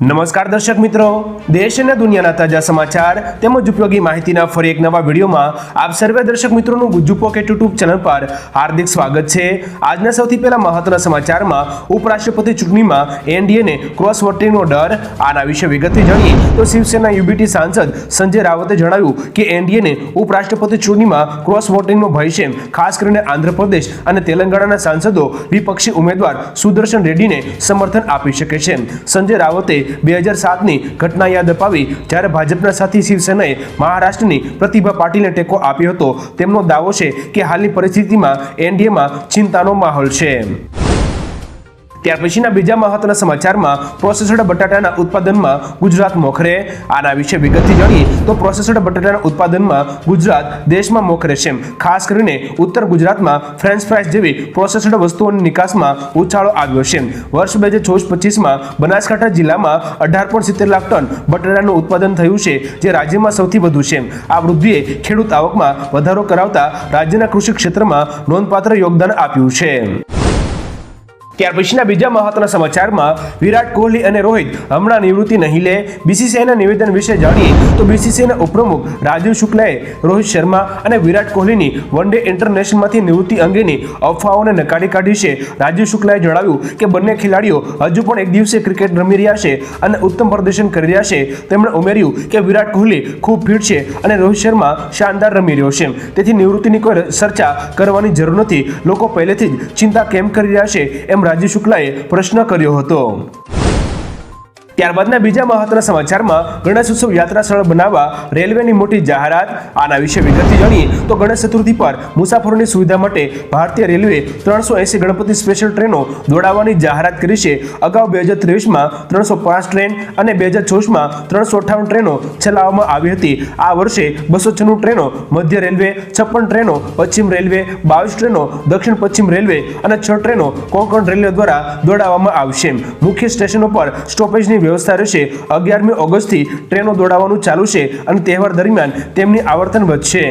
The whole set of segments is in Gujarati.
નમસ્કાર દર્શક મિત્રો. દેશ અને દુનિયાના તાજા સમાચાર તેમજ ઉપયોગી માહિતીના ફરી એક નવા વિડીયોમાં આપ સર્વે દર્શક મિત્રોનું ગુજ્જુ પોકેટ યુટ્યુબ ચેનલ પર હાર્દિક સ્વાગત છે. આજના સૌથી પહેલા મહત્વના સમાચારમાં ઉપરાષ્ટ્રપતિ ચૂંટણીમાં એનડીએને ક્રોસ વોટિંગનો ડર. આના વિશે વિગતથી જાણીએ તો શિવસેના યુબીટી સાંસદ સંજય રાવતે જણાવ્યું કે એનડીએને ઉપરાષ્ટ્રપતિ ચૂંટણીમાં ક્રોસ વોટિંગનો ભય છે. ખાસ કરીને આંધ્રપ્રદેશ અને તેલંગાણાના સાંસદો વિપક્ષી ઉમેદવાર સુદર્શન રેડ્ડીને સમર્થન આપી શકે છે. સંજય રાવતે બે હજાર સાતની ઘટના યાદ અપાવી જ્યારે ભાજપના સાથી શિવસેનાએ મહારાષ્ટ્રની પ્રતિભા પાટીલને ટેકો આપ્યો હતો. તેમનો દાવો છે કે હાલની પરિસ્થિતિમાં એનડીએમાં ચિંતાનો માહોલ છે. ત્યાર પછીના બીજા મહત્વના સમાચારમાં પ્રોસેસડ બટાટાના ઉત્પાદનમાં ગુજરાત મોખરે. આના વિશે વિગતથી જાણીએ તો પ્રોસેસડ બટાટાના ઉત્પાદનમાં ગુજરાત દેશમાં મોખરે છે ખાસ કરીને ઉત્તર ગુજરાતમાં ફ્રેન્ચ ફ્રાઈઝ જેવી પ્રોસેસડ વસ્તુઓની નિકાસમાં ઉછાળો આવ્યો છે વર્ષ બે હજાર ચોવીસ પચીસમાં બનાસકાંઠા જિલ્લામાં અઢાર પોઈન્ટ સિત્તેર લાખ ટન બટાટાનું ઉત્પાદન થયું છે, જે રાજ્યમાં સૌથી વધુ છે આ વૃદ્ધિએ ખેડૂત આવકમાં વધારો કરાવતા રાજ્યના કૃષિ ક્ષેત્રમાં નોંધપાત્ર યોગદાન આપ્યું છે ત્યાર પછીના બીજા મહત્વના સમાચારમાં વિરાટ કોહલી અને રોહિત હમણાં નિવૃત્તિ નહીં લે. બીસીસીઆઈના નિવેદન વિશે જાણીએ તો બીસીસીઆઈના ઉપપ્રમુખ રાજીવ શુક્લાએ રોહિત શર્મા અને વિરાટ કોહલીની વન ડે ઇન્ટરનેશનલમાંથી નિવૃત્તિ અંગેની અફવાઓને નકારી કાઢી છે. રાજીવ શુક્લાએ જણાવ્યું કે બંને ખેલાડીઓ હજુ પણ એક દિવસે ક્રિકેટ રમી રહ્યા છે અને ઉત્તમ પ્રદર્શન કરી રહ્યા છે. તેમણે ઉમેર્યું કે વિરાટ કોહલી ખૂબ ફિટ છે અને રોહિત શર્મા શાનદાર રમી રહ્યો છે. તેથી નિવૃત્તિની કોઈ ચર્ચા કરવાની જરૂર નથી. લોકો પહેલેથી જ ચિંતા કેમ કરી રહ્યા છે એમ રાજીવ શુક્લાએ પ્રશ્ન કર્યો હતો. ત્યારબાદના બીજા મહત્વના સમાચારમાં ગણેશ ઉત્સવ યાત્રા સ્થળ બનાવવા રેલવેની મોટી જાહેરાત. આના વિશે વિગતથી જાણીએ તો ગણેશ ચતુર્થી પર મુસાફરોની સુવિધા માટે ભારતીય રેલવે ત્રણસો એસી ગણપતિ સ્પેશિયલ ટ્રેનો દોડાવવાની જાહેરાત કરી છે. અગાઉ બે હજાર ત્રેવીસમાં ત્રણસો પાંચ ટ્રેન અને બે હજાર ચોવીસમાં ત્રણસો અઠ્ઠાવન ટ્રેનો ચલાવવામાં આવી હતી. આ વર્ષે બસો છન્નું ટ્રેનો મધ્ય રેલવે, છપ્પન ટ્રેનો પશ્ચિમ રેલવે, બાવીસ ટ્રેનો દક્ષિણ પશ્ચિમ રેલવે અને છ ટ્રેનો કોંકણ રેલવે દ્વારા દોડાવવામાં આવશે. મુખ્ય સ્ટેશનો પર સ્ટોપેજની વ્યવસ્થા રહેશે. અગિયારમી ઓગસ્ટથી ટ્રેનો દોડાવવાનું ચાલુ છે અને તહેવાર દરમિયાન તેમની આવર્તન વધશે.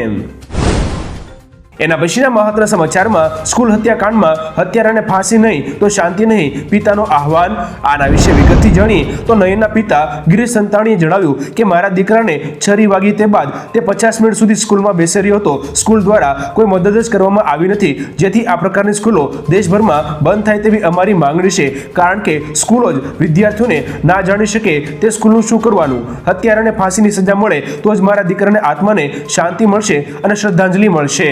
એના પછીના મહત્વના સમાચારમાં સ્કૂલ હત્યાકાંડમાં હત્યારાને ફાંસી નહીં તો શાંતિ નહીં, પિતાનો આહવાન. આના વિશે વિગતથી જાણી તો નયનના પિતા ગિરીશ સંતાણીએ જણાવ્યું કે મારા દીકરાને છરી વાગી તે બાદ તે પચાસ મિનિટ સુધી સ્કૂલમાં બેસી રહ્યો હતો. સ્કૂલ દ્વારા કોઈ મદદ જ કરવામાં આવી નથી. જેથી આ પ્રકારની સ્કૂલો દેશભરમાં બંધ થાય તેવી અમારી માંગણી છે. કારણ કે સ્કૂલો જ વિદ્યાર્થીઓને ના જાણી શકે તે સ્કૂલનું શું કરવાનું? હત્યારાને ફાંસીની સજા મળે તો જ મારા દીકરાને આત્માને શાંતિ મળશે અને શ્રદ્ધાંજલિ મળશે.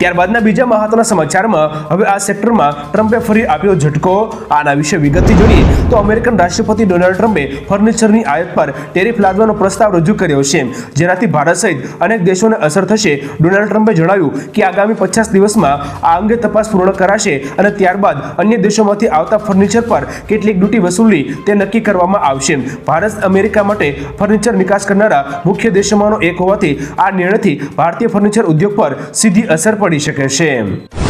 ત્યારબાદના બીજા મહત્વના સમાચારમાં હવે આ સેક્ટરમાં ટ્રમ્પે ફરી આપ્યો ઝટકો. આના વિશે વિગતથી જોઈએ તો અમેરિકન રાષ્ટ્રપતિ ડોનાલ્ડ ટ્રમ્પે ફર્નિચરની આયાત પર ટેરિફ લાદવાનો પ્રસ્તાવ રજૂ કર્યો છે. જેનાથી ભારત સહિત અનેક દેશોને અસર થશે. ડોનાલ્ડ ટ્રમ્પે જણાવ્યું કે આગામી પચાસ દિવસમાં આ અંગે તપાસ પૂર્ણ કરાશે અને ત્યારબાદ અન્ય દેશોમાંથી આવતા ફર્નિચર પર કેટલીક ડ્યુટી વસૂલી તે નક્કી કરવામાં આવશે. ભારત અમેરિકા માટે ફર્નિચર નિકાસ કરનારા મુખ્ય દેશોમાંનો એક હોવાથી આ નિર્ણયથી ભારતીય ફર્નિચર ઉદ્યોગ પર સીધી અસર પડી શકે છે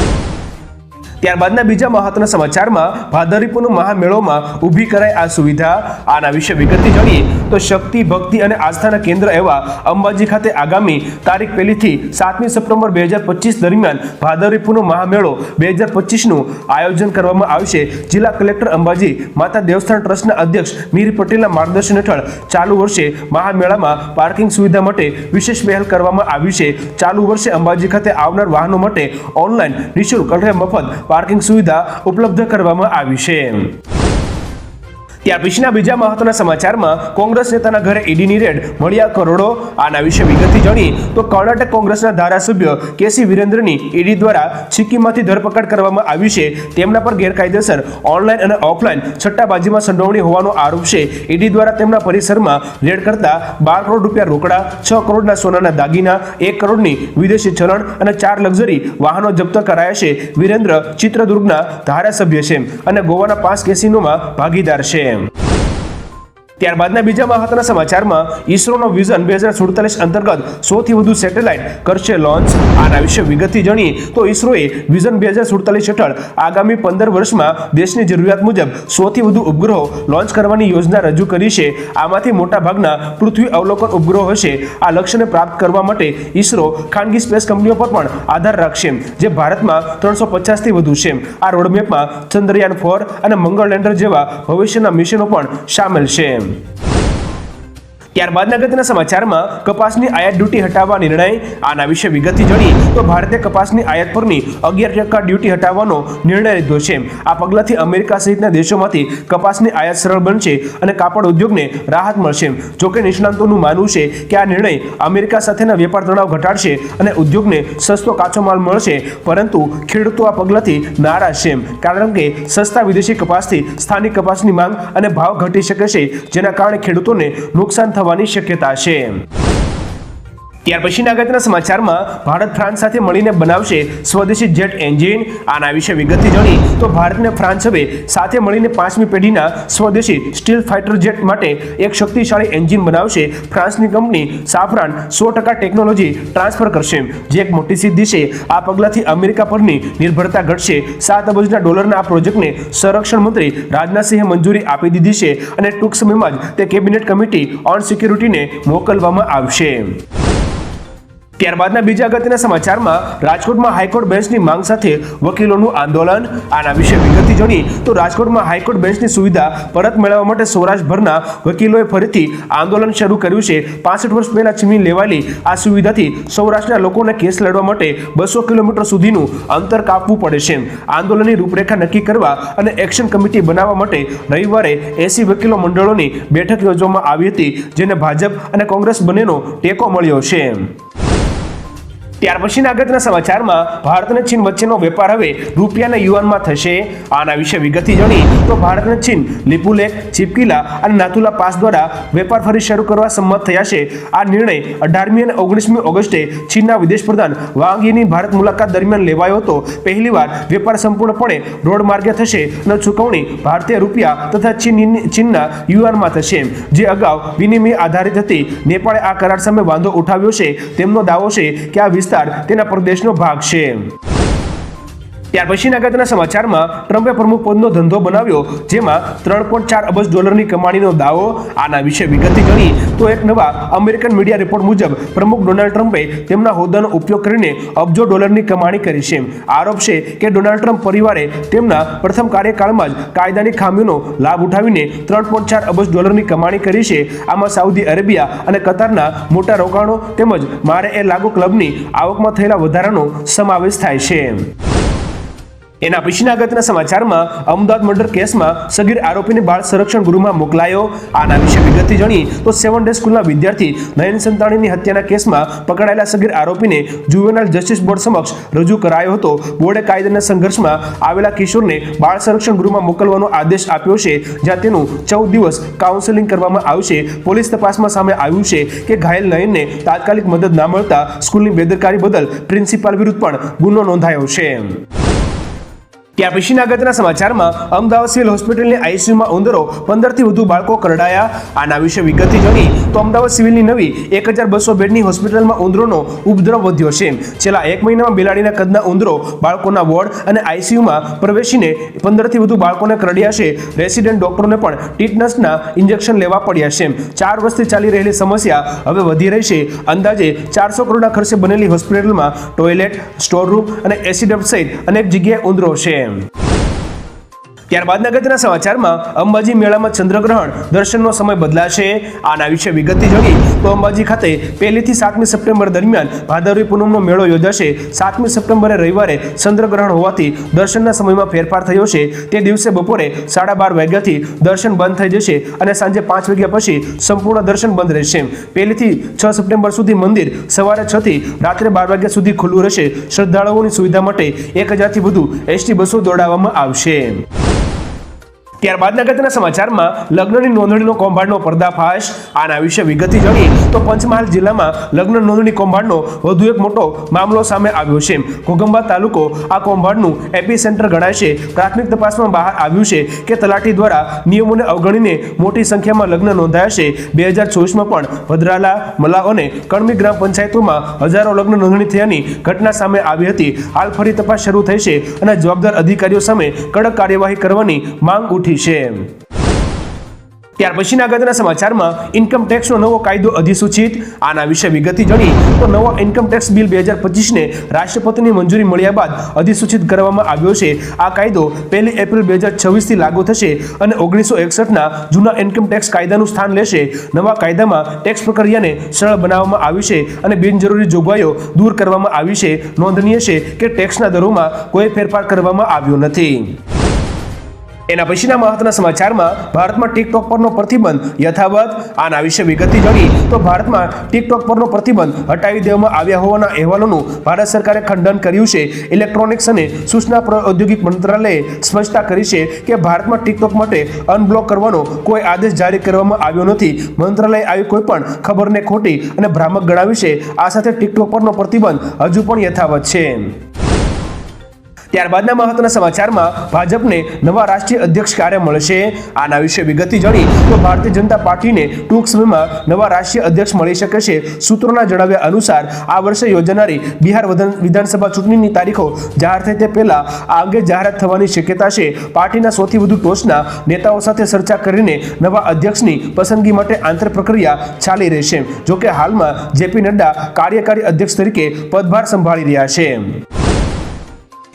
ત્યારબાદના બીજા મહત્વના સમાચારમાં ભાદરવીપુરનું મહામેળોમાં ઊભી કરાય આ સુવિધા. આના વિશે વિગતથી જાણીએ તો શક્તિ, ભક્તિ અને આસ્થાના કેન્દ્ર એવા અંબાજી ખાતે આગામી તારીખ પહેલીથી સાતમી સપ્ટેમ્બર બે હજાર પચીસ દરમિયાન ભાદરવીપુરનો મહામેળો બે હજાર પચીસનું આયોજન કરવામાં આવશે. જિલ્લા કલેક્ટર અંબાજી, માતા દેવસ્થાન ટ્રસ્ટના અધ્યક્ષ મીર પટેલના માર્ગદર્શન હેઠળ ચાલુ વર્ષે મહામેળામાં પાર્કિંગ સુવિધા માટે વિશેષ પહેલ કરવામાં આવી છે. ચાલુ વર્ષે અંબાજી ખાતે આવનાર વાહનો માટે ઓનલાઈન નિઃશુલ્ક એટલે મફત પાર્કિંગ સુવિધા ઉપલબ્ધ કરવામાં આવી છે. ત્યાર પછીના બીજા મહત્વના સમાચારમાં કોંગ્રેસ નેતાના ઘરે ઈડીની રેડ મળ્યા કરોડો. આના વિશે વિગતથી જાણીએ તો કર્ણાટક કોંગ્રેસના ધારાસભ્ય કેસી વિરેન્દ્રની ઈડી દ્વારા સિક્કિમમાંથી ધરપકડ કરવામાં આવી છે. તેમના પર ગેરકાયદેસર ઓનલાઈન અને ઓફલાઈન છટ્ટાબાજીમાં સંડોવણી હોવાનો આરોપ છે. ઈડી દ્વારા તેમના પરિસરમાં રેડ કરતા બાર કરોડ રૂપિયા રોકડા, છ કરોડના સોનાના દાગીના, એક કરોડની વિદેશી ચલણ અને ચાર લક્ઝરી વાહનો જપ્ત કરાયા છે. વિરેન્દ્ર ચિત્રદુર્ગના ધારાસભ્ય છે અને ગોવાના પાંચ કેસિનોમાં ભાગીદાર છે. him. ત્યારબાદના બીજા મહત્વના સમાચારમાં ઈસરોનો વિઝન બે હજાર સુડતાલીસ અંતર્ગત સૌથી વધુ સેટેલાઇટ કરશે લોન્ચ. આના વિશે વિગતથી જાણીએ તો ઈસરોએ વિઝન બે હજાર સુડતાલીસ હેઠળ આગામી પંદર વર્ષમાં દેશની જરૂરિયાત મુજબ સૌથી વધુ ઉપગ્રહો લોન્ચ કરવાની યોજના રજૂ કરી છે. આમાંથી મોટા ભાગના પૃથ્વી અવલોકન ઉપગ્રહો હશે. આ લક્ષ્યને પ્રાપ્ત કરવા માટે ઈસરો ખાનગી સ્પેસ કંપનીઓ પર પણ આધાર રાખશે, જે ભારતમાં ત્રણસો પચાસથી વધુ છે. આ રોડમેપમાં ચંદ્રયાન ફોર અને મંગળ લેન્ડર જેવા ભવિષ્યના મિશનો પણ સામેલ છે. করুন ત્યારબાદના અગત્યના સમાચારમાં કપાસની આયાત ડ્યુટી હટાવવા નિર્ણય, આના વિશે વિગતથી જાણી તો ભારતે કપાસની આયાત પરની અગિયાર ટકા ડ્યુટી હટાવવાનો નિર્ણય લીધો છે. આ પગલાથી અમેરિકા સહિતના દેશોમાંથી કપાસની આયાત સરળ બનશે અને કાપડ ઉદ્યોગને રાહત મળશે. જોકે નિષ્ણાંતોનું માનવું છે કે આ નિર્ણય અમેરિકા સાથેના વેપાર તણાવ ઘટાડશે અને ઉદ્યોગને સસ્તો કાચો માલ મળશે, પરંતુ ખેડૂતો આ પગલાથી નારાજ છે, કારણ કે સસ્તા વિદેશી કપાસથી સ્થાનિક કપાસની માંગ અને ભાવ ઘટી શકે છે, જેના કારણે ખેડૂતોને નુકસાન થવાની શક્યતા છે. ત્યાર પછીના અગત્યના સમાચારમાં ભારત ફ્રાન્સ સાથે મળીને બનાવશે સ્વદેશી જેટ એન્જિન. આના વિશે વિગતથી જાણી તો ભારત અને ફ્રાન્સ હવે સાથે મળીને પાંચમી પેઢીના સ્વદેશી સ્ટીલ ફાઇટર જેટ માટે એક શક્તિશાળી એન્જિન બનાવશે. ફ્રાન્સની કંપની સાફરાન સો ટકા ટેકનોલોજી ટ્રાન્સફર કરશે. જે એક મોટી સિદ્ધિ છે. આ પગલાંથી અમેરિકા પરની નિર્ભરતા ઘટશે. સાત અબજના ડોલરના આ પ્રોજેક્ટને સંરક્ષણ મંત્રી રાજનાથસિંહે મંજૂરી આપી દીધી છે અને ટૂંક સમયમાં જ તે કેબિનેટ કમિટી ઓન સિક્યુરિટીને મોકલવામાં આવશે. ત્યારબાદના બીજા અગત્યના સમાચારમાં રાજકોટમાં હાઈકોર્ટ બેન્ચની માંગ સાથે વકીલોનું આંદોલન. આના વિશે વિગતથી જાણી તો રાજકોટમાં હાઈકોર્ટ બેન્ચની સુવિધા પરત મેળવવા માટે સૌરાષ્ટ્રભરના વકીલોએ ફરીથી આંદોલન શરૂ કર્યું છે. પાસઠ વર્ષ પહેલા છીનવી લેવાયેલી આ સુવિધાથી સૌરાષ્ટ્રના લોકોને કેસ લડવા માટે બસો કિલોમીટર સુધીનું અંતર કાપવું પડે છે. આંદોલનની રૂપરેખા નક્કી કરવા અને એક્શન કમિટી બનાવવા માટે રવિવારે એસી વકીલો મંડળોની બેઠક યોજવામાં આવી હતી, જેને ભાજપ અને કોંગ્રેસ બંનેનો ટેકો મળ્યો છે. ત્યાર પછીના અગત્યના સમાચારમાં ભારત અને ચીન વચ્ચેનો વેપાર હવે રૂપિયાના યુવાનમાં થશે. આના વિશે વિગતથી જાણી તો ભારત અને ચીન લિપુલેક ચિપકીલા અને નાતુલા પાસ દ્વારા વેપાર ફરી શરૂ કરવા સંમત થયા છે. આ નિર્ણય અઢારમી અને ઓગણીસમી ઓગસ્ટે ચીનના વિદેશ પ્રધાન વાંગ ભારત મુલાકાત દરમિયાન લેવાયો હતો. પહેલીવાર વેપાર સંપૂર્ણપણે રોડ માર્ગે થશે અને ચૂકવણી ભારતીય રૂપિયા તથા ચીન ચીનના યુવાનમાં થશે. જે અગાઉ વિનિમય આધારિત હતી. નેપાળે આ કરાર સામે વાંધો ઉઠાવ્યો છે. તેમનો દાવો છે કે આ વિસ્તાર તેના પ્રદેશનો ભાગ છે. ત્યાર પછીના અગત્યના સમાચારમાં ટ્રમ્પે પ્રમુખ પદનો ધંધો બનાવ્યો, જેમાં ત્રણ પોઈન્ટ ચાર અબજ ડોલરની કમાણીનો દાવો. આના વિશે વિગતે ગણી તો એક નવા અમેરિકન મીડિયા રિપોર્ટ મુજબ, પ્રમુખ ડોનાલ્ડ ટ્રમ્પે તેમના હોદ્દાનો ઉપયોગ કરીને અબજો ડોલરની કમાણી કરી છે. આરોપ છે કે ડોનાલ્ડ ટ્રમ્પ પરિવારે તેમના પ્રથમ કાર્યકાળમાં જ કાયદાની ખામીનો લાભ ઉઠાવીને ત્રણ પોઈન્ટ ચાર અબજ ડોલરની કમાણી કરી છે. આમાં સાઉદી અરેબિયા અને કતારના મોટા રોકાણો તેમજ મારે એ લાગુ ક્લબની આવકમાં થયેલા વધારાનો સમાવેશ થાય છે. એના પછીના અગત્યના સમાચારમાં અમદાવાદ મર્ડર કેસમાં સગીર આરોપીને બાળ સંરક્ષણ ગૃહમાં મોકલાયો. આના વિશે વિગતથી જાણી તો સેવન ડે સ્કૂલના વિદ્યાર્થી નયન સંતાણીની હત્યાના કેસમાં પકડાયેલા સગીર આરોપીને જુવેનાઇલ જસ્ટિસ બોર્ડ સમક્ષ રજૂ કરાયો હતો. બોર્ડે કાયદાના સંઘર્ષમાં આવેલા કિશોરને બાળ સંરક્ષણ ગૃહમાં મોકલવાનો આદેશ આપ્યો છે, જ્યાં તેનું ચૌદ દિવસ કાઉન્સેલિંગ કરવામાં આવશે. પોલીસ તપાસમાં સામે આવ્યું છે કે ઘાયલ નયનને તાત્કાલિક મદદ ના મળતા સ્કૂલની બેદરકારી બદલ પ્રિન્સિપાલ વિરુદ્ધ પણ ગુનો નોંધાયો છે. ત્યાર પછી અગત્યના સમાચારમાં અમદાવાદ સિવિલ હોસ્પિટલની આઈસીયુમાં ઉંદરો પંદરથી વધુ બાળકો કરડાયા. આના વિશે વિગતથી જાણી તો અમદાવાદ સિવિલની નવી એક હજાર બસો બેડની હોસ્પિટલમાં ઉંદરોનો ઉપદ્રવ વધ્યો છે. છેલ્લા એક મહિનામાં બિલાડીના કદના ઉંદરો બાળકોના વોર્ડ અને આઈસીયુમાં પ્રવેશીને પંદરથી વધુ બાળકોને કરડ્યા છે. રેસિડેન્ટ ડોક્ટરોને પણ ટીટનસના ઇન્જેક્શન લેવા પડ્યા છે. ચાર વર્ષથી ચાલી રહેલી સમસ્યા હવે વધી રહી છે. અંદાજે ચારસો કરોડના ખર્ચે બનેલી હોસ્પિટલમાં ટોયલેટ, સ્ટોરરૂમ અને એસિડન્ટ સહિત અનેક જગ્યાએ ઉંદરો છે. game. ત્યારબાદના અગત્યના સમાચારમાં અંબાજી મેળામાં ચંદ્રગ્રહણ. દર્શનનો સમય બદલાશે. આના વિશે વિગતથી જોઈએ તો અંબાજી ખાતે પહેલીથી સાતમી સપ્ટેમ્બર દરમિયાન ભાદરવી પૂનમનો મેળો યોજાશે. સાતમી સપ્ટેમ્બરે રવિવારે ચંદ્રગ્રહણ હોવાથી દર્શનના સમયમાં ફેરફાર થયો છે. તે દિવસે બપોરે સાડા બાર વાગ્યાથી દર્શન બંધ થઈ જશે અને સાંજે પાંચ વાગ્યા પછી સંપૂર્ણ દર્શન બંધ રહેશે. પહેલીથી છ સપ્ટેમ્બર સુધી મંદિર સવારે છ થી રાત્રે બાર વાગ્યા સુધી ખુલ્લું રહેશે. શ્રદ્ધાળુઓની સુવિધા માટે એક હજારથી વધુ એસટી બસો દોડાવવામાં આવશે. ત્યારબાદના અગત્યના સમાચારમાં લગ્નની નોંધણીનો કૌભાંડનો પર્દાફાશ. આના વિશે વિગતથી જાણીએ તો પંચમહાલ જિલ્લામાં લગ્ન નોંધણી કૌભાંડનો વધુ એક મોટો મામલો સામે આવ્યો છે. ઘોગંબા તાલુકો આ કૌભાંડનું એપી સેન્ટર ગણાય છે. પ્રાથમિક તપાસમાં બહાર આવ્યું છે કે તલાટી દ્વારા નિયમોને અવગણીને મોટી સંખ્યામાં લગ્ન નોંધાયા છે. બે હજાર ચોવીસમાં પણ ભદ્રાલા, મલાવ અને કણમી ગ્રામ પંચાયતોમાં હજારો લગ્ન નોંધણી થયાની ઘટના સામે આવી હતી. હાલ ફરી તપાસ શરૂ થઈ છે અને જવાબદાર અધિકારીઓ સામે કડક કાર્યવાહી કરવાની માંગ ઉઠી છે. ત્યાર પછીના અગત્યના સમાચારમાં ઇન્કમ ટેક્સનો નવો કાયદો અધિસૂચિત. આના વિશે વિગતથી જણી તો નવો ઇન્કમ ટેક્સ બિલ બે હજાર પચીસને રાષ્ટ્રપતિની મંજૂરી મળ્યા બાદ અધિસૂચિત કરવામાં આવ્યો છે. આ કાયદો પહેલી એપ્રિલ બે હજાર છવ્વીસથી લાગુ થશે અને ઓગણીસો એકસઠના જૂના ઇન્કમ ટેક્સ કાયદાનું સ્થાન લેશે. નવા કાયદામાં ટેક્સ પ્રક્રિયાને સરળ બનાવવામાં આવી છે અને બિનજરૂરી જોગવાઈઓ દૂર કરવામાં આવી છે. નોંધનીય છે કે ટેક્સના દરોમાં કોઈ ફેરફાર કરવામાં આવ્યો નથી. એના પછીના મહત્વના સમાચારમાં ભારતમાં ટિકટોક પરનો પ્રતિબંધ યથાવત આના વિશે વિગતથી જાણી તો ભારતમાં ટિકટોક પરનો પ્રતિબંધ હટાવી દેવામાં આવ્યા હોવાના અહેવાલોનું ભારત સરકારે ખંડન કર્યું છે. ઇલેક્ટ્રોનિક્સ અને સૂચના ઔદ્યોગિક મંત્રાલયે સ્પષ્ટતા કરી છે કે ભારતમાં ટિકટોક માટે અનબ્લોક કરવાનો કોઈ આદેશ જારી કરવામાં આવ્યો નથી. મંત્રાલયે આવી કોઈ પણ ખબરને ખોટી અને ભ્રામક ગણાવી છે. આ સાથે ટિકટોક પરનો પ્રતિબંધ હજુ પણ યથાવત છે. ત્યારબાદના મહત્વના સમાચારમાં ભાજપને નવા રાષ્ટ્રીય અધ્યક્ષ ક્યારે મળશે? આના વિશે વિગતથી જાણી તો ભારતીય જનતા પાર્ટીને ટૂંક સમયમાં નવા રાષ્ટ્રીય અધ્યક્ષ મળી શકે છે સૂત્રોના જણાવ્યા અનુસાર આ વર્ષે યોજાનારી બિહાર વિધાન- વિધાનસભા ચૂંટણીની તારીખો જાહેર થાય તે પહેલા આ અંગે જાહેરાત થવાની શક્યતા છે. પાર્ટીના સૌથી વધુ ટોચના નેતાઓ સાથે ચર્ચા કરીને નવા અધ્યક્ષની પસંદગી માટે આંતર પ્રક્રિયા ચાલી રહેશે જોકે હાલમાં જેપી નડ્ડા કાર્યકારી અધ્યક્ષ તરીકે પદભાર સંભાળી રહ્યા છે.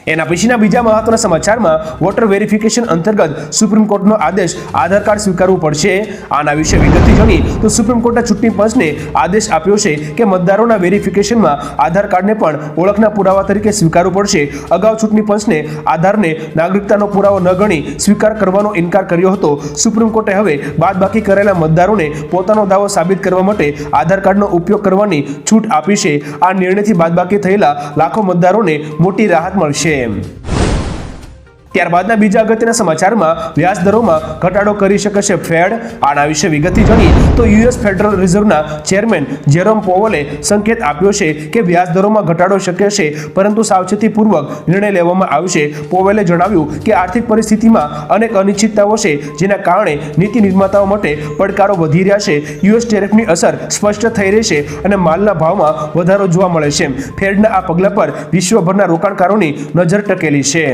એના પછીના બીજા મહત્વના સમાચારમાં વોટર વેરિફિકેશન અંતર્ગત સુપ્રીમ કોર્ટનો આદેશ આધાર કાર્ડ સ્વીકારવું પડશે. આના વિશે વિગતથી જાણી તો સુપ્રીમ કોર્ટે ચૂંટણી પંચને આદેશ આપ્યો છે કે મતદારોના વેરિફિકેશનમાં આધાર કાર્ડને પણ ઓળખના પુરાવા તરીકે સ્વીકારવું પડશે. અગાઉ ચૂંટણી પંચને આધારને નાગરિકતાનો પુરાવો ન ગણી સ્વીકાર કરવાનો ઇનકાર કર્યો હતો. સુપ્રીમ કોર્ટે હવે બાદબાકી કરેલા મતદારોને પોતાનો દાવો સાબિત કરવા માટે આધાર કાર્ડનો ઉપયોગ કરવાની છૂટ આપી છે. આ નિર્ણયથી બાદબાકી થયેલા લાખો મતદારોને મોટી રાહત મળશે. game ત્યારબાદના બીજા અગત્યના સમાચારમાં વ્યાજ દરોમાં ઘટાડો કરી શકે છે ફેડ. આના વિશે વિગતથી જાણીએ તો યુએસ ફેડરલ રિઝર્વના ચેરમેન જેરોમ પોવલે સંકેત આપ્યો છે કે વ્યાજ દરોમાં ઘટાડો શક્ય છે પરંતુ સાવચેતીપૂર્વક નિર્ણય લેવામાં આવશે. પોવેલે જણાવ્યું કે આર્થિક પરિસ્થિતિમાં અનેક અનિશ્ચિતતાઓ છે, જેના કારણે નીતિ નિર્માતાઓ માટે પડકારો વધી રહ્યા છે. યુએસ ટેરિફની અસર સ્પષ્ટ થઈ રહી છે અને માલના ભાવમાં વધારો જોવા મળે છે. ફેડના આ પગલા પર વિશ્વભરના રોકાણકારોની નજર ટકેલી છે.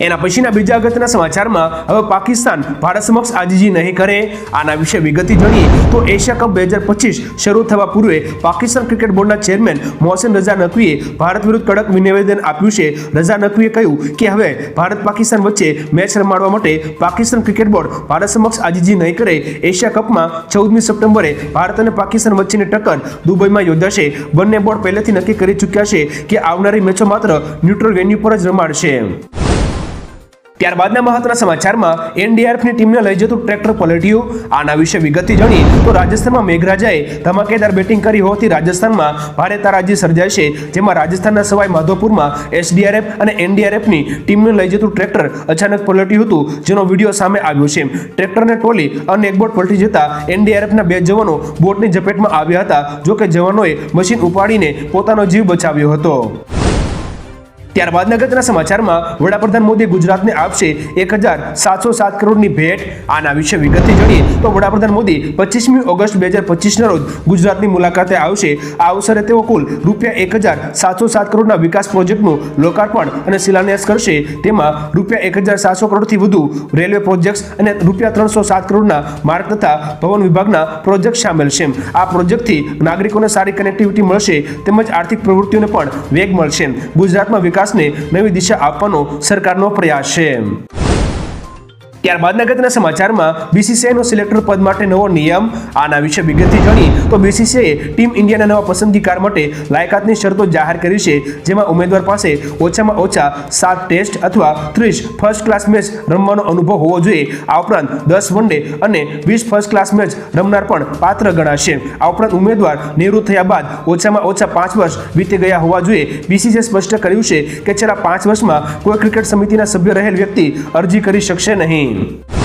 એના પછીના બીજા અગત્યના સમાચારમાં હવે પાકિસ્તાન ભારત સમક્ષ આજીજી નહીં કરે આના વિશે વિગતથી જાણીએ તો એશિયા કપ બે હજાર પચીસ શરૂ થવા પૂર્વે પાકિસ્તાન ક્રિકેટ બોર્ડના ચેરમેન મોહસિન રઝા નકવીએ ભારત વિરુદ્ધ કડક નિવેદન આપ્યું છે. રઝા નકવીએ કહ્યું કે હવે ભારત પાકિસ્તાન વચ્ચે મેચ રમાડવા માટે પાકિસ્તાન ક્રિકેટ બોર્ડ ભારત સમક્ષ આજીજી નહીં કરે. એશિયા કપમાં ચૌદમી સપ્ટેમ્બરે ભારત અને પાકિસ્તાન વચ્ચેની ટક્કર દુબઈમાં યોજાશે. બંને બોર્ડ પહેલેથી નક્કી કરી ચૂક્યા છે કે આવનારી મેચો માત્ર ન્યુટ્રલ વેન્યુ પર જ રમાડશે. ત્યારબાદના મહત્વના સમાચારમાં એનડીઆરએફની ટીમને લઈ જતું ટ્રેક્ટર પલટ્યું. આના વિશે વિગતથી જાણી તો રાજસ્થાનમાં મેઘરાજાએ ધમાકેદાર બેટિંગ કરી હોવાથી રાજસ્થાનમાં ભારે તારાજી સર્જાશે, જેમાં રાજસ્થાનના સવાઈ માધોપુરમાં એસડીઆરએફ અને એનડીઆરએફની ટીમને લઈ જતું ટ્રેક્ટર અચાનક પલટ્યું હતું, જેનો વીડિયો સામે આવ્યો છે. ટ્રેક્ટરને ટોલી અને એક બોટ પલટી જતા એનડીઆરએફના બે જવાનો બોટની ઝપેટમાં આવ્યા હતા, જોકે જવાનોએ મશીન ઉપાડીને પોતાનો જીવ બચાવ્યો હતો. ત્યારબાદના અગત્યના સમાચારમાં વડાપ્રધાન મોદી ગુજરાતને આપશે એક હજાર સાતસો સાત કરોડની ભેટ. આના વિશે વિગતથી જોઈએ તો વડાપ્રધાન મોદી પચીસમી ઓગસ્ટ બે હજાર પચીસના રોજ ગુજરાતની મુલાકાતે આવશે. આ અવસરે તેઓ કુલ રૂપિયા એક હજાર સાતસો સાત કરોડના વિકાસ પ્રોજેક્ટનું લોકાર્પણ અને શિલાન્યાસ કરશે. તેમાં રૂપિયા એક હજાર સાતસો કરોડથી વધુ રેલવે પ્રોજેક્ટ્સ અને રૂપિયા ત્રણસો સાત કરોડના માર્ગ તથા ભવન વિભાગના પ્રોજેક્ટ સામેલ છે. આ પ્રોજેક્ટથી નાગરિકોને સારી કનેક્ટિવિટી મળશે તેમજ આર્થિક પ્રવૃત્તિઓને પણ વેગ મળશે. ગુજરાતમાં વિકાસને નવી દિશા આપવાનો સરકારનો પ્રયાસ છે. ત્યારબાદ અગત્યના સમાચારમાં બીસીસીઆઈનો સિલેક્ટર પદ માટે નવો નિયમ, આના વિશે વિગતથી જાણી તો બીસીસીઆઈએ ટીમ ઇન્ડિયાના નવા પસંદગીકાર માટે લાયકાતની શરતો જાહેર કરી છે, જેમાં ઉમેદવાર પાસે ઓછામાં ઓછા સાત ટેસ્ટ અથવા ત્રીસ ફર્સ્ટ ક્લાસ મેચ રમવાનો અનુભવ હોવો જોઈએ. આ ઉપરાંત દસ વનડે અને વીસ ફર્સ્ટ ક્લાસ મેચ રમનાર પણ પાત્ર ગણાશે. આ ઉપરાંત ઉમેદવાર નિવૃત્ત થયા બાદ ઓછામાં ઓછા પાંચ વર્ષ વીતી ગયા હોવા જોઈએ. બીસીસીએ સ્પષ્ટ કર્યું છે કે છેલ્લા પાંચ વર્ષમાં કોઈ ક્રિકેટ સમિતિના સભ્ય રહેલ વ્યક્તિ અરજી કરી શકશે નહીં. reino.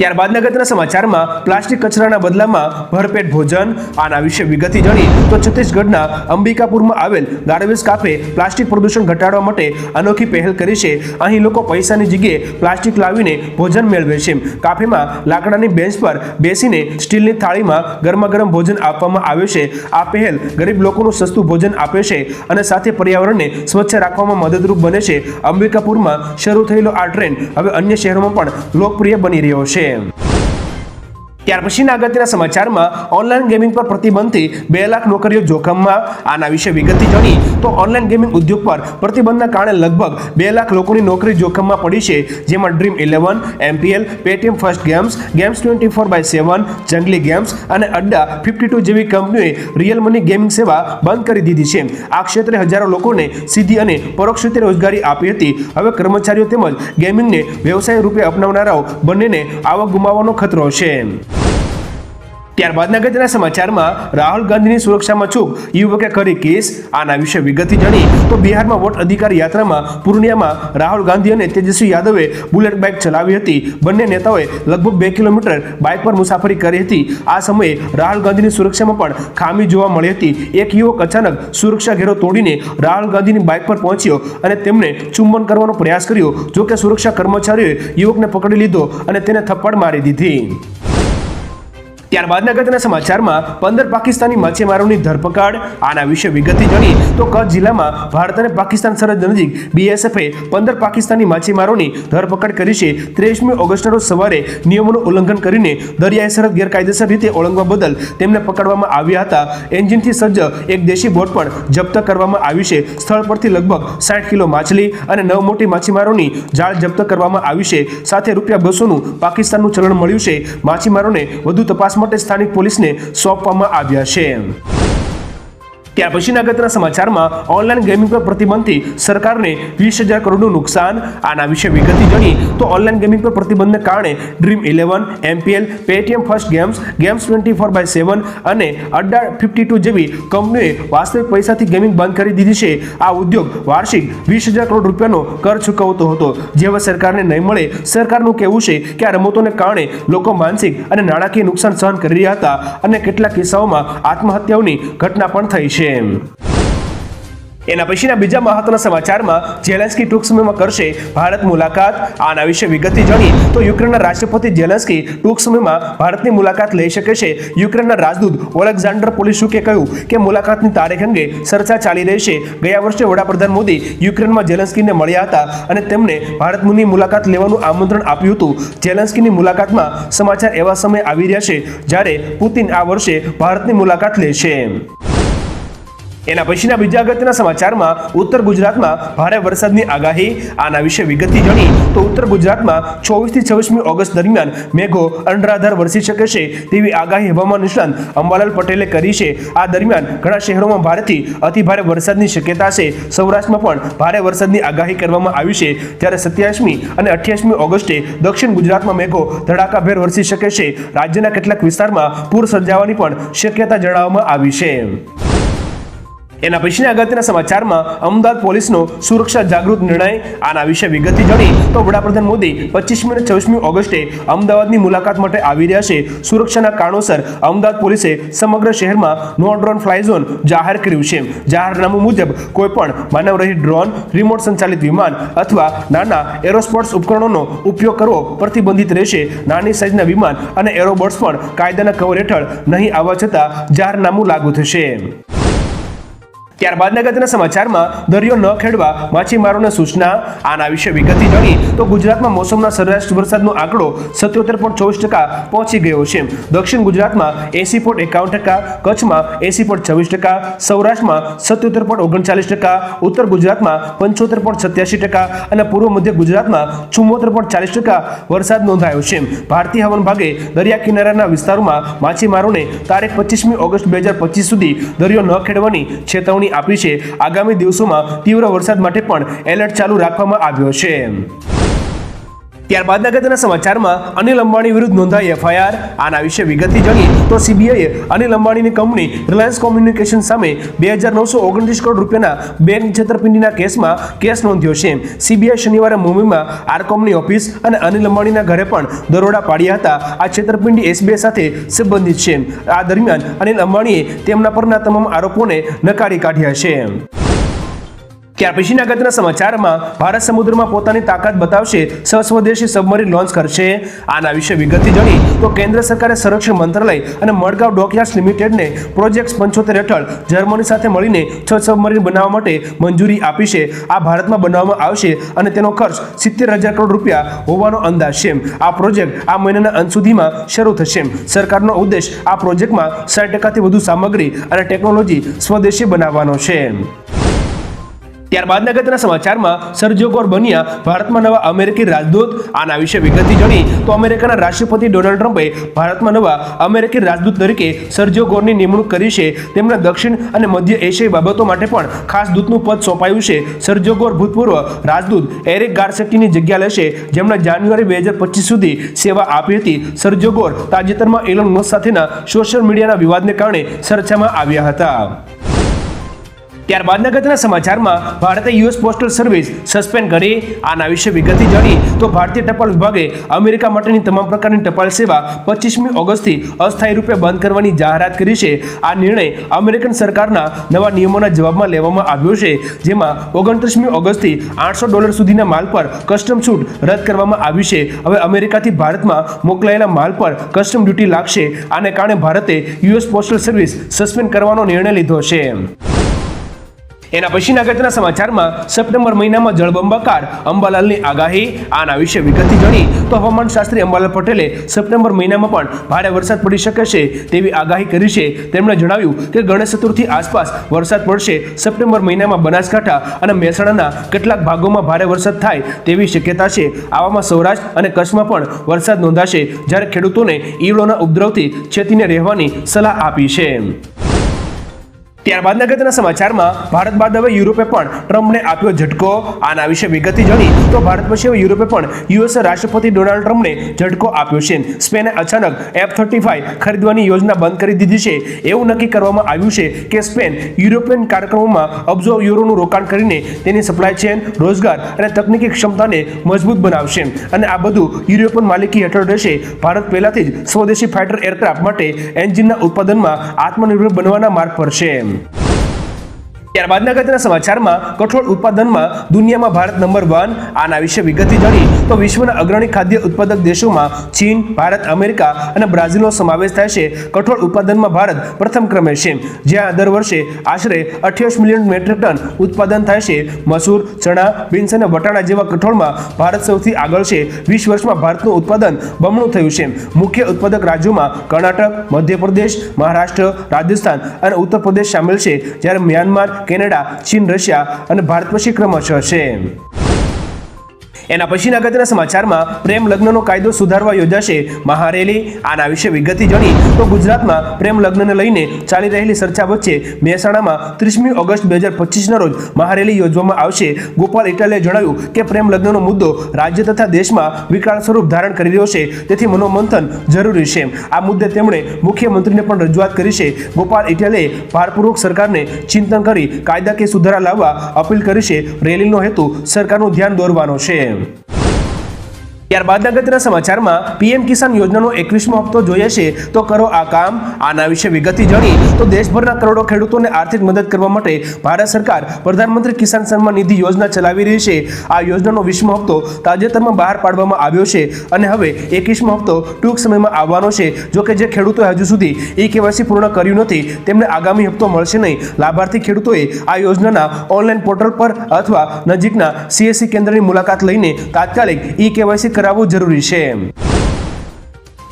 ત્યારબાદ નગરના સમાચારમાં પ્લાસ્ટિક કચરાના બદલામાં ભરપેટ ભોજન, આના વિશે વિગતથી જાણી તો છત્તીસગઢના અંબિકાપુરમાં આવેલ ગાર્બેજ કાફે પ્લાસ્ટિક પ્રદૂષણ ઘટાડવા માટે અનોખી પહેલ કરી છે. અહીં લોકો પૈસાની જગ્યાએ પ્લાસ્ટિક લાવીને ભોજન મેળવે છે. કાફેમાં લાકડાની બેન્ચ પર બેસીને સ્ટીલની થાળીમાં ગરમા ગરમ ભોજન આપવામાં આવે છે. આ પહેલ ગરીબ લોકોનું સસ્તું ભોજન આપે છે અને સાથે પર્યાવરણને સ્વચ્છ રાખવામાં મદદરૂપ બને છે. અંબિકાપુરમાં શરૂ થયેલો આ ટ્રેન્ડ હવે અન્ય શહેરોમાં પણ લોકપ્રિય બની રહ્યો છે. him. ત્યાર પછીના અગત્યના સમાચારમાં ઓનલાઈન ગેમિંગ પર પ્રતિબંધથી બે લાખ નોકરીઓ જોખમમાં આના વિશે વિગતથી જાણી તો ઓનલાઈન ગેમિંગ ઉદ્યોગ પર પ્રતિબંધના કારણે લગભગ બે લાખ લોકોની નોકરી જોખમમાં પડી છે, જેમાં dream eleven MPL Paytm first games games twenty four by seven Junglee games અને અડ્ડા ફિફ્ટી ટુ જેવી કંપનીઓએ રિયલ મની ગેમિંગ સેવા બંધ કરી દીધી છે. આ ક્ષેત્રે હજારો લોકોને સીધી અને પરોક્ષ રીતે રોજગારી આપી હતી. હવે કર્મચારીઓ તેમજ ગેમિંગને વ્યવસાય રૂપે અપનાવનારાઓ બંનેને આવક ગુમાવવાનો ખતરો છે. ત્યારબાદ અગત્યના સમાચારમાં રાહુલ ગાંધીની સુરક્ષામાં ચૂક. યુવકે કરી કેસ. આના વિશે વિગતથી જાણી તો બિહારમાં વોટ અધિકાર યાત્રામાં પૂર્ણિયામાં રાહુલ ગાંધી અને તેજસ્વી યાદવે બુલેટ બાઇક ચલાવી હતી. બંને નેતાઓએ લગભગ બે કિલોમીટર બાઇક પર મુસાફરી કરી હતી. આ સમયે રાહુલ ગાંધીની સુરક્ષામાં પણ ખામી જોવા મળી હતી. એક યુવક અચાનક સુરક્ષા ઘેરો તોડીને રાહુલ ગાંધીની બાઇક પર પહોંચ્યો અને તેમને ચુંબન કરવાનો પ્રયાસ કર્યો. જોકે સુરક્ષા કર્મચારીઓએ યુવકને પકડી લીધો અને તેને થપ્પડ મારી દીધી. ત્યારબાદ અગત્યના સમાચારમાં પંદર પાકિસ્તાની માછીમારોની ધરપકડ. આના વિશે વિગતથી જાણી તો કચ્છ જિલ્લામાં ભારત અને પાકિસ્તાન સરહદ નજીક બીએસએફે પંદર પાકિસ્તાની માછીમારોની ધરપકડ કરી છે. ત્રેવીસમી ઓગસ્ટના રોજ સવારે નિયમોનું ઉલ્લંઘન કરીને દરિયાઈ સરહદ ગેરકાયદેસર રીતે ઓળંગવા બદલ તેમને પકડવામાં આવ્યા હતા. એન્જિનથી સજ્જ એક દેશી બોટ પણ જપ્ત કરવામાં આવી છે. સ્થળ પરથી લગભગ સાઠ કિલો માછલી અને નવ મોટી માછીમારોની જાળ જપ્ત કરવામાં આવી છે. સાથે રૂપિયા બસોનું પાકિસ્તાનનું ચલણ મળ્યું છે. માછીમારોને વધુ તપાસ માટે સ્થાનિક પોલીસને સોંપવામાં આવ્યા છે. ત્યાર પછીના અગત્યના સમાચારમાં ઓનલાઈન ગેમિંગ પર પ્રતિબંધથી સરકારને વીસ હજાર કરોડનું નુકસાન, આના વિશે વિગતથી જાણી તો ઓનલાઈન ગેમિંગ પર પ્રતિબંધને કારણે dream eleven MPL Paytm first games games twenty four by seven અને અડ્ડા ફિફ્ટી ટુ જેવી કંપનીઓએ વાસ્તવિક પૈસાથી ગેમિંગ બંધ કરી દીધી છે. આ ઉદ્યોગ વાર્ષિક વીસ હજાર કરોડ રૂપિયાનો કર ચૂકવતો હતો. જે હવે સરકારને નહીં મળે. સરકારનું કહેવું છે કે આ રમતોને કારણે લોકો માનસિક અને નાણાકીય નુકસાન સહન કરી રહ્યા હતા અને કેટલાક કિસ્સાઓમાં આત્મહત્યાઓની ઘટના પણ થઈ છે. એના પછીના બીજા મહત્વના સમાચારમાં ઝેલેન્સ્કી ટૂંક સમયમાં કરશે ભારત મુલાકાત. આના વિશે વિગતથી જાણી તો યુક્રેનના રાષ્ટ્રપતિ ઝેલેન્સ્કી ટૂંક સમયમાં ભારતની મુલાકાત લઈ શકે છે. યુક્રેનના રાજદૂત ઓલેક્ઝાન્ડર પોલિશુકે કહ્યું કે મુલાકાતની તારીખ અંગે ચર્ચા ચાલી રહી છે. ગયા વર્ષે વડાપ્રધાન મોદી યુક્રેનમાં ઝેલેન્સ્કીને મળ્યા હતા અને તેમને ભારતની મુલાકાત લેવાનું આમંત્રણ આપ્યું હતું. ઝેલેન્સ્કીની મુલાકાતમાં સમાચાર એવા સમય આવી રહ્યા છે જ્યારે પુતિન આ વર્ષે ભારતની મુલાકાત લેશે એના પછીના બીજા અગત્યના સમાચારમાં ઉત્તર ગુજરાતમાં ભારે વરસાદની આગાહી. આના વિશે વિગતથી જાણી તો ઉત્તર ગુજરાતમાં ચોવીસથી છવ્વીસમી ઓગસ્ટ દરમિયાન મેઘો અનરાધાર વરસી શકે છે તેવી આગાહી હવામાન નિષ્ણાંત અંબાલાલ પટેલે કરી છે. આ દરમિયાન ઘણા શહેરોમાં ભારેથી અતિ ભારે વરસાદની શક્યતા છે. સૌરાષ્ટ્રમાં પણ ભારે વરસાદની આગાહી કરવામાં આવી છે. ત્યારે સત્યાવીસમી અને અઠ્યાવીસમી ઓગસ્ટે દક્ષિણ ગુજરાતમાં મેઘો ધડાકાભેર વરસી શકે છે. રાજ્યના કેટલાક વિસ્તારમાં પૂર સર્જાવાની પણ શક્યતા જણાવવામાં આવી છે. એના પછીના અગત્યના સમાચારમાં અમદાવાદ પોલીસનો સુરક્ષા જાગૃત નિર્ણય, આના વિશે વિગતથી જાણી તો વડાપ્રધાન મોદી પચીસમી અને છવ્વીસમી ઓગસ્ટે અમદાવાદની મુલાકાત માટે આવી રહ્યા છે. સુરક્ષાના કારણોસર અમદાવાદ પોલીસે સમગ્ર શહેરમાં નો ડ્રોન ફ્લાય ઝોન જાહેર કર્યું છે. જાહેરનામું મુજબ, કોઈપણ માનવરહિત ડ્રોન, રિમોટ સંચાલિત વિમાન અથવા નાના એરોસ્પોર્ટ્સ ઉપકરણોનો ઉપયોગ કરવો પ્રતિબંધિત રહેશે. નાની સાઇઝના વિમાન અને એરોબોટ્સ પણ કાયદાના કવર હેઠળ નહીં આવવા છતાં જાહેરનામું લાગુ થશે. ત્યારબાદ નગરના સમાચારમાં દરિયો ન ખેડવા માછીમારોને સૂચના. આના વિશે વિગતથી જાણી તો ગુજરાતમાં મોસમના સરેરાશ વરસાદનો આંકડો સત્યોતેર પોઈન્ટ ચોવીસ ટકા પહોંચી ગયો છે. દક્ષિણ ગુજરાતમાં એસી પોઈન્ટ એકાવન ટકા, કચ્છમાં એસી પોઈન્ટ છવ્વીસ ટકા, સૌરાષ્ટ્રમાં સત્યોતેર પોઈન્ટ ઓગણચાલીસ ટકા, ઉત્તર ગુજરાતમાં પંચોતેર પોઈન્ટ સત્યાસી ટકા અને પૂર્વ મધ્ય ગુજરાતમાં ચુમ્મોતેર પોઈન્ટ ચાલીસ ટકા વરસાદ નોંધાયો છે. ભારતીય હવામાન ભાગે દરિયા કિનારાના વિસ્તારોમાં માછીમારોને તારીખ પચીસમી ઓગસ્ટ બે હજાર પચીસ સુધી દરિયો ન ખેડવાની ચેતવણી આપી છે. આગામી દિવસોમાં તીવ્ર વરસાદ માટે પણ એલર્ટ ચાલુ રાખવામાં આવ્યો છે. ત્યારબાદ અગત્યના સમાચારમાં અનિલ અંબાણી વિરુદ્ધ નોંધાઈ એફઆઈઆર. આના વિશે વિગતથી જાણીએ તો સીબીઆઈએ અનિલ અંબાણીની કંપની રિલાયન્સ કોમ્યુનિકેશન સામે બે હજાર નવસો ઓગણત્રીસ કરોડ રૂપિયાના બેંક છેતરપિંડીના કેસમાં કેસ નોંધ્યો છે. સીબીઆઈ શનિવારે મુંબઈમાં આરકોમની ઓફિસ અને અનિલ અંબાણીના ઘરે પણ દરોડા પાડ્યા હતા. આ છેતરપિંડી એસબીઆઈ સાથે સંબંધિત છે. આ દરમિયાન અનિલ અંબાણીએ તેમના પરના તમામ આરોપોને નકારી કાઢ્યા છે. ત્યાર પછીના અગત્યના સમાચારમાં ભારત સમુદ્રમાં પોતાની તાકાત બતાવશે સ્વદેશી સબમરીન લોન્ચ કરશે. આના વિશે વિગતથી જાણી તો કેન્દ્ર સરકારે સંરક્ષણ મંત્રાલય અને મડગાંવ ડોકયાર્ડ્સ લિમિટેડને પ્રોજેક્ટ પંચોતેર હેઠળ જર્મની સાથે મળીને છ સબમરીન બનાવવા માટે મંજૂરી આપી છે. આ ભારતમાં બનાવવામાં આવશે અને તેનો ખર્ચ સિત્તેર હજાર કરોડ રૂપિયા હોવાનો અંદાજ છે. આ પ્રોજેક્ટ આ મહિનાના અંત સુધીમાં શરૂ થશે. સરકારનો ઉદ્દેશ આ પ્રોજેક્ટમાં સાઠ ટકાથી વધુ સામગ્રી અને ટેકનોલોજી સ્વદેશી બનાવવાનો છે. ત્યારબાદ અગત્યના સમાચારમાં સર્જોગોર બન્યા ભારતમાં નવા અમેરિકી રાજદૂત. આના વિશે વિગતથી જાણી તો અમેરિકાના રાષ્ટ્રપતિ ડોનાલ્ડ ટ્રમ્પે ભારતમાં નવા અમેરિકી રાજદૂત તરીકે સર્જોગોરની નિમણૂક કરી છે. તેમના દક્ષિણ અને મધ્ય એશિયાઈ બાબતો માટે પણ ખાસ દૂતનું પદ સોંપાયું છે. સર્જોગોર ભૂતપૂર્વ રાજદૂત એરિક ગાર્સેટીની જગ્યા લેશે, જેમણે જાન્યુઆરી બે હજાર પચીસ સુધી સેવા આપી હતી. સર્જોગોર તાજેતરમાં એલન મસ્ક સાથેના સોશિયલ મીડિયાના વિવાદને કારણે ચર્ચામાં આવ્યા હતા. ત્યારબાદ અગત્યના સમાચારમાં ભારતે યુએસ પોસ્ટલ સર્વિસ સસ્પેન્ડ કરી. આના વિશે વિગતથી જાણી તો ભારતીય ટપાલ વિભાગે અમેરિકા માટેની તમામ પ્રકારની ટપાલ સેવા પચીસમી ઓગસ્ટથી અસ્થાયી રૂપે બંધ કરવાની જાહેરાત કરી છે. આ નિર્ણય અમેરિકન સરકારના નવા નિયમોના જવાબમાં લેવામાં આવ્યો છે, જેમાં ઓગણત્રીસમી ઓગસ્ટથી આઠસો ડોલર સુધીના માલ પર કસ્ટમ છૂટ રદ કરવામાં આવી છે. હવે અમેરિકાથી ભારતમાં મોકલાયેલા માલ પર કસ્ટમ ડ્યુટી લાગશે. આને કારણે ભારતે યુએસ પોસ્ટલ સર્વિસ સસ્પેન્ડ કરવાનો નિર્ણય લીધો છે. એના પછીના અગત્યના સમાચારમાં સપ્ટેમ્બર મહિનામાં જળબંબાકાર અંબાલાલની આગાહી. આના વિશે વિગતથી જાણી તો હવામાન શાસ્ત્રી અંબાલાલ પટેલે સપ્ટેમ્બર મહિનામાં પણ ભારે વરસાદ પડી શકે છે તેવી આગાહી કરી છે. તેમણે જણાવ્યું કે ગણેશ ચતુર્થી આસપાસ વરસાદ પડશે. સપ્ટેમ્બર મહિનામાં બનાસકાંઠા અને મહેસાણાના કેટલાક ભાગોમાં ભારે વરસાદ થાય તેવી શક્યતા છે. આવામાં સૌરાષ્ટ્ર અને કચ્છમાં પણ વરસાદ નોંધાશે જ્યારે ખેડૂતોને ઈવળોના ઉપદ્રવથી ચેતીને રહેવાની સલાહ આપી છે. ત્યારબાદ અગત્યના સમાચારમાં ભારત બાદ હવે યુરોપે પણ ટ્રમ્પને આપ્યો ઝટકો. આના વિશે વિગતથી જાણી તો ભારત પછી હવે યુરોપે પણ યુએસ રાષ્ટ્રપતિ ડોનાલ્ડ ટ્રમ્પને ઝટકો આપ્યો છે. સ્પેને અચાનક એફ થર્ટી ફાઈવ ખરીદવાની યોજના બંધ કરી દીધી છે. એવું નક્કી કરવામાં આવ્યું છે કે સ્પેન યુરોપિયન કાર્યક્રમોમાં અબજો યુરોનું રોકાણ કરીને તેની સપ્લાય ચેન રોજગાર અને તકનીકી ક્ષમતાને મજબૂત બનાવશે. અને આ બધું યુરોપિયન માલિકી હેઠળ રહેશે. ભારત પહેલાથી જ સ્વદેશી ફાઇટર એરક્રાફ્ટ માટે એન્જિનના ઉત્પાદનમાં આત્મનિર્ભર બનવાના માર્ગ પર છે. Game. ત્યારબાદ અગત્યના સમાચારમાં કઠોળ ઉત્પાદનમાં દુનિયામાં ભારત નંબર વન. આના વિશે વિગતથી જાણી તો વિશ્વના અગ્રણી ખાદ્ય ઉત્પાદક દેશોમાં ચીન, ભારત, અમેરિકા અને બ્રાઝિલનો સમાવેશ થાય છે. કઠોળ ઉત્પાદનમાં ભારત પ્રથમ ક્રમે છે, જ્યાં દર વર્ષે આશરે અઠ્યાવીસ મિલિયન મેટ્રિક ટન ઉત્પાદન થાય છે. મસૂર, ચણા, બીન્સ અને વટાણા જેવા કઠોળમાં ભારત સૌથી આગળ છે. વીસ વર્ષમાં ભારતનું ઉત્પાદન બમણું થયું છે. મુખ્ય ઉત્પાદક રાજ્યોમાં કર્ણાટક, મધ્યપ્રદેશ, મહારાષ્ટ્ર, રાજસ્થાન અને ઉત્તર પ્રદેશ સામેલ છે. જ્યારે મ્યાનમાર કેનેડા ચીન રશિયા અને ભારત પછી ક્રમશઃ છે. એના પછીના અગત્યના સમાચારમાં પ્રેમ લગ્નનો કાયદો સુધારવા યોજાશે મહારેલી. આના વિશે વિગતિ જણી તો ગુજરાતમાં પ્રેમ લગ્નને લઈને ચાલી રહેલી ચર્ચા વચ્ચે મહેસાણામાં ત્રીસમી ઓગસ્ટ બે હજાર પચીસના રોજ મહારેલી યોજવામાં આવશે. ગોપાલ ઇટાલિયાએ જણાવ્યું કે પ્રેમ લગ્નનો મુદ્દો રાજ્ય તથા દેશમાં વિકરાળ સ્વરૂપ ધારણ કરી રહ્યો છે, તેથી મનોમંથન જરૂરી છે. આ મુદ્દે તેમણે મુખ્યમંત્રીને પણ રજૂઆત કરી છે. ગોપાલ ઇટાલે ભારપૂર્વક સરકારને ચિંતન કરી કાયદાકીય સુધારા લાવવા અપીલ કરી છે. રેલીનો હેતુ સરકારનું ધ્યાન દોરવાનો છે. Game. ત્યારબાદ અગત્યના સમાચારમાં પીએમ કિસાન યોજનાનો એકવીસમો હપ્તો જોઈએ છે, તો કરો આ કામ. આના વિશે વિગતથી જાણી, તો દેશભરના કરોડો ખેડૂતોને આર્થિક મદદ કરવા માટે ભારત સરકાર પ્રધાનમંત્રી કિસાન સન્માન નિધિ યોજના ચલાવી રહી છે. આ યોજનાનો વીસમો હપ્તો તાજેતરમાં બહાર પાડવામાં આવ્યો છે અને હવે એકવીસમો હપ્તો ટૂંક સમયમાં આવવાનો છે. જો કે જે ખેડૂતોએ હજુ સુધી ઈ કેવાયસી પૂર્ણ કર્યું નથી, તેમને આગામી હપ્તો મળશે નહીં. લાભાર્થી ખેડૂતોએ આ યોજનાના ઓનલાઈન પોર્ટલ પર અથવા નજીકના સીએસસી કેન્દ્રની મુલાકાત લઈને તાત્કાલિક ઈ કેવાયસી કરાવવું જરૂરી છે.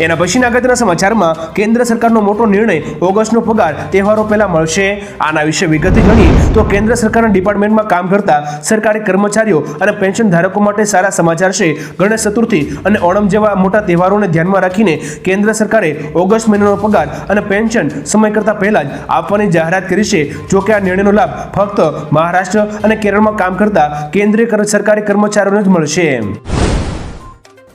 એના પછીના અગત્યના સમાચારમાં કેન્દ્ર સરકારનો મોટો નિર્ણય ઓગસ્ટનો પગાર તહેવારો પહેલા મળશે. આના વિશે વિગતે ગણી તો કેન્દ્ર સરકારના ડિપાર્ટમેન્ટમાં કામ કરતા સરકારી કર્મચારીઓ અને પેન્શન ધારકો માટે સારા સમાચાર છે. ગણેશ ચતુર્થી અને ઓણમ જેવા મોટા તહેવારોને ધ્યાનમાં રાખીને કેન્દ્ર સરકારે ઓગસ્ટ મહિનાનો પગાર અને પેન્શન સમય કરતા પહેલા જ આપવાની જાહેરાત કરી છે. જો કે આ નિર્ણયનો લાભ ફક્ત મહારાષ્ટ્ર અને કેરળમાં કામ કરતા કેન્દ્રીય સરકારી કર્મચારીઓને જ મળશે.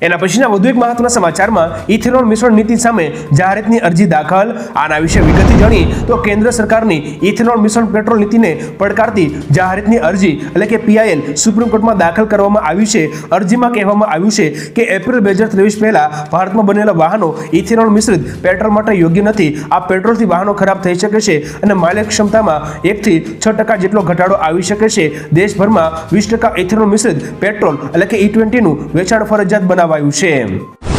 એના પછીના વધુ એક મહત્વના સમાચારમાં ઇથેનોલ મિશ્રણ નીતિ સામે જાહેરાતની અરજી દાખલ. આના વિશે વિગતથી જાણી તો કેન્દ્ર સરકારની ઇથેનોલ મિશ્રણ પેટ્રોલ નીતિને પડકારતી જાહેરાતની અરજી, એટલે કે પીઆઈએલ સુપ્રીમ કોર્ટમાં દાખલ કરવામાં આવી છે. અરજીમાં કહેવામાં આવ્યું છે કે એપ્રિલ બે હજાર ત્રેવીસ પહેલા ભારતમાં બનેલા વાહનો ઇથેનોલ મિશ્રિત પેટ્રોલ માટે યોગ્ય નથી. આ પેટ્રોલથી વાહનો ખરાબ થઈ શકે છે અને માલિક ક્ષમતામાં એકથી છ ટકા જેટલો ઘટાડો આવી શકે છે. દેશભરમાં વીસ ટકા ઇથેનોલ મિશ્રિત પેટ્રોલ, એટલે કે ઈ ટ્વેન્ટીનું વેચાણ ફરજિયાત બનાવાયું છે